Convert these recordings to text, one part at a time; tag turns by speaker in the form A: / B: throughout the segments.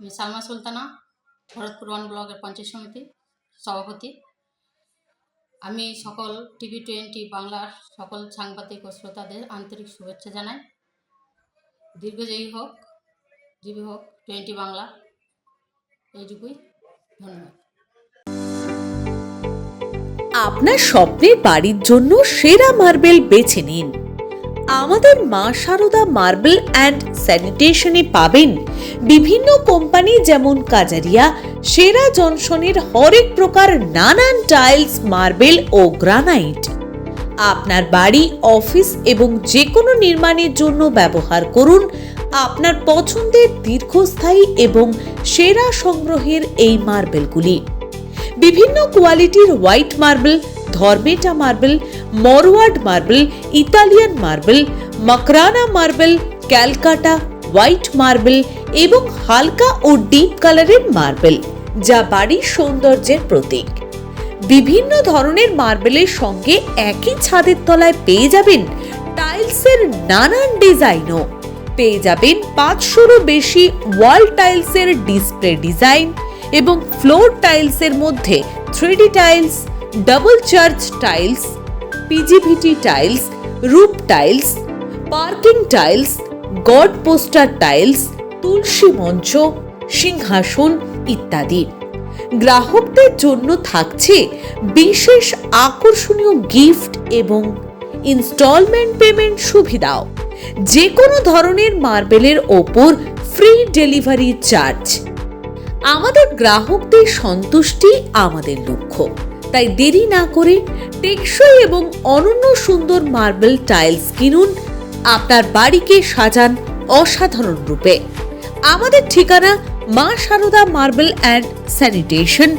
A: আমি সালমা সুলতানা, ভরতপুর ওয়ান ব্লকের পঞ্চায়েত সমিতি সভাপতি। আমি সকল টিভি টোয়েন্টি বাংলার সকল সাংবাদিক ও শ্রোতাদের আন্তরিক শুভেচ্ছা জানাই। দীর্ঘজয়ী হোক, জীবী হোক, টোয়েন্টি বাংলা। এইটুকুই, ধন্যবাদ।
B: আপনার স্বপ্নের বাড়ির জন্য সেরা মার্বেল বেছে নিন। আমাদের মা সারদা মার্বেল অ্যান্ড স্যানিটেশনে পাবেন। বিভিন্ন কোম্পানি যেমন কাজারিয়া, সেরা জনসনের হরেক প্রকার নানান টাইলস, মার্বেল ও গ্রানাইট। আপনার বাড়ি, অফিস এবং যে কোনো নির্মাণের জন্য ব্যবহার করুন। আপনার পছন্দের দীর্ঘস্থায়ী এবং সেরা সংগ্রহের এই মার্বেলগুলি। বিভিন্ন কোয়ালিটির white marble, ধর্মেটা marble Morwad marble Italian marble Makrana marble Calcutta white marble এবং হালকা ও ডিপ কালারের মার্বেল যা বাড়ির সৌন্দর্যের প্রতীক। বিভিন্ন ধরনের মার্বেলের সঙ্গে একই ছাদের তলায় পেয়ে যাবেন টাইলসের নানান ডিজাইনও পেয়ে যাবেন পাঁচশোরও বেশি ওয়াল টাইলসের ডিসপ্লে ডিজাইন এবং ফ্লোর টাইলসের মধ্যে three D tiles double charge tiles PGVT tiles রূপ tiles parking tiles god poster tiles তুলসী মঞ্চ সিংহাসন ইত্যাদি। গ্রাহকদের জন্য থাকছে বিশেষ আকর্ষণীয় গিফট এবং ইনস্টলমেন্ট পেমেন্ট সুবিধাও। যে কোনো ধরনের মার্বেলের ওপর ফ্রি ডেলিভারি চার্জ আমাদের গ্রাহকদের সন্তুষ্টি আমাদের লক্ষ্য। তাই দেরি না করে টেকসই এবং অনন্য সুন্দর মার্বেল টাইলস কিনুন। আপনার বাড়িকে সাজান অসাধারণ রূপে। আমাদের ঠিকানা Maa Sarada marble and sanitation,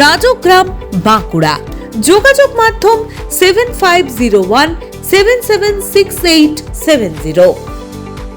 B: Rajgram, Bankura. যোগাযোগ মাধ্যম seven five zero one seven seven six eight seven zero.